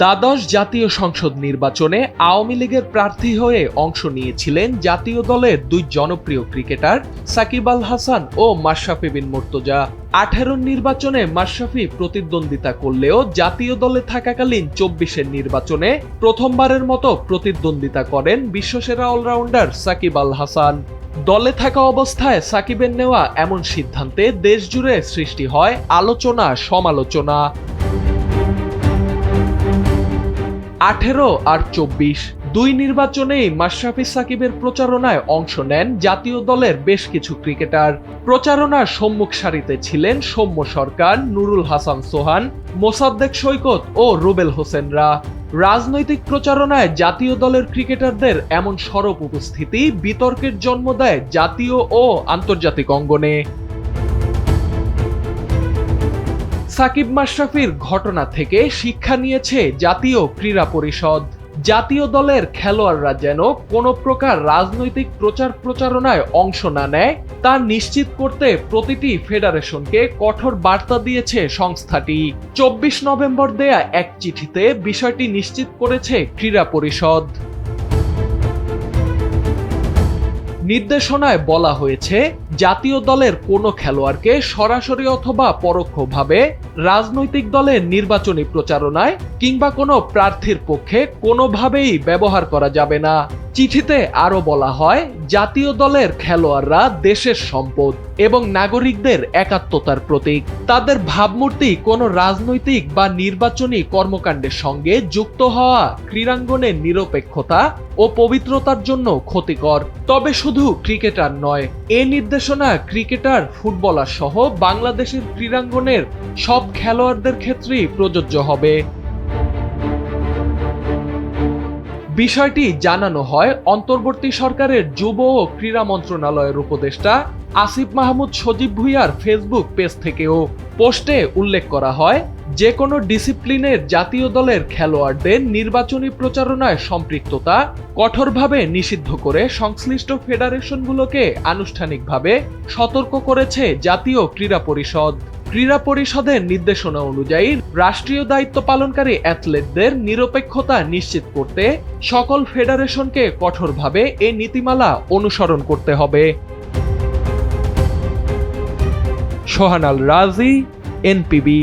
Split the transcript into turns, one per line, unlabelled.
দ্বাদশ জাতীয় সংসদ নির্বাচনে আওয়ামী লীগের প্রার্থী হয়ে অংশ নিয়েছিলেন জাতীয় দলের দুই জনপ্রিয় ক্রিকেটার সাকিব আল হাসান ও মাশরাফি বিন মুর্তজা। আঠেরোর নির্বাচনে মাশরাফি প্রতিদ্বন্দ্বিতা করলেও জাতীয় দলে থাকাকালীন চব্বিশের নির্বাচনে প্রথমবারের মতো প্রতিদ্বন্দ্বিতা করেন বিশ্বসেরা অলরাউন্ডার সাকিব আল হাসান। দলে থাকা অবস্থায় সাকিবের নেওয়া এমন সিদ্ধান্তে দেশজুড়ে সৃষ্টি হয় আলোচনা সমালোচনা আঠেরো আর চব্বিশ। দুই নির্বাচনেই মাশরাফি সাকিবের প্রচারণায় অংশ নেন জাতীয় দলের বেশ কিছু ক্রিকেটার। প্রচারণার সম্মুখ সারিতে ছিলেন সৌম্য সরকার, নুরুল হাসান সোহান, মোসাদ্দেক সৈকত ও রুবেল হোসেনরা। রাজনৈতিক প্রচারণায় জাতীয় দলের ক্রিকেটারদের এমন সরব উপস্থিতি বিতর্কের জন্ম দেয় জাতীয় ও আন্তর্জাতিক অঙ্গনে। সাকিব মাশরাফির ঘটনা থেকে শিক্ষা নিয়েছে জাতীয় ক্রীড়া পরিষদ। জাতীয় দলের খেলোয়াড়রা যেন কোনো প্রকার রাজনৈতিক প্রচার প্রচারণায় অংশ না নেয়, তা নিশ্চিত করতে প্রতিটি ফেডারেশনকে কঠোর বার্তা দিয়েছে সংস্থাটি। চব্বিশ নভেম্বর দেয়া এক চিঠিতে বিষয়টি নিশ্চিত করেছে ক্রীড়া পরিষদ। নির্দেশনায় বলা হয়েছে, জাতীয় দলের কোনো খেলোয়াড়কে সরাসরি অথবা পরোক্ষভাবে রাজনৈতিক দলের নির্বাচনী প্রচারণায় কিংবা কোনো প্রার্থীর পক্ষে কোনোভাবেই ব্যবহার করা যাবে না। চিঠিতে আরও বলা হয়, জাতীয় দলের খেলোয়াড়রা দেশের সম্পদ এবং নাগরিকদের একাত্মতার প্রতীক। তাদের ভাবমূর্তি কোনো রাজনৈতিক বা নির্বাচনী কর্মকাণ্ডের সঙ্গে যুক্ত হওয়া ক্রীড়াঙ্গনের নিরপেক্ষতা ও পবিত্রতার জন্য ক্ষতিকর। তবে শুধু ক্রিকেটার নয়, এ নির্দেশনা ক্রিকেটার, ফুটবলার সহ বাংলাদেশের ক্রীড়াঙ্গনের সব খেলোয়াড়দের ক্ষেত্রেই প্রযোজ্য হবে। বিষয়টি জানানো হয় অন্তর্বর্তী সরকারের যুব ও ক্রীড়া মন্ত্রণালয়ের উপদেষ্টা আসিফ মাহমুদ সজীব ভুইয়ার ফেসবুক পেজ থেকেও। পোস্টে উল্লেখ করা হয় যে কোনো ডিসিপ্লিনের জাতীয় দলের খেলোয়াড়দের নির্বাচনী প্রচারণায় সম্পৃক্ততা কঠোরভাবে নিষিদ্ধ করে সংশ্লিষ্ট ফেডারেশনগুলোকে আনুষ্ঠানিকভাবে সতর্ক করেছে জাতীয় ক্রীড়া পরিষদ। ক্রীড়া পরিষদের নির্দেশনা অনুযায়ী রাষ্ট্রীয় দায়িত্ব পালনকারী অ্যাথলেটদের নিরপেক্ষতা নিশ্চিত করতে সকল ফেডারেশনকে কঠোরভাবে এই নীতিমালা অনুসরণ করতে হবে। সোহানাল রাজি, এনপিবি।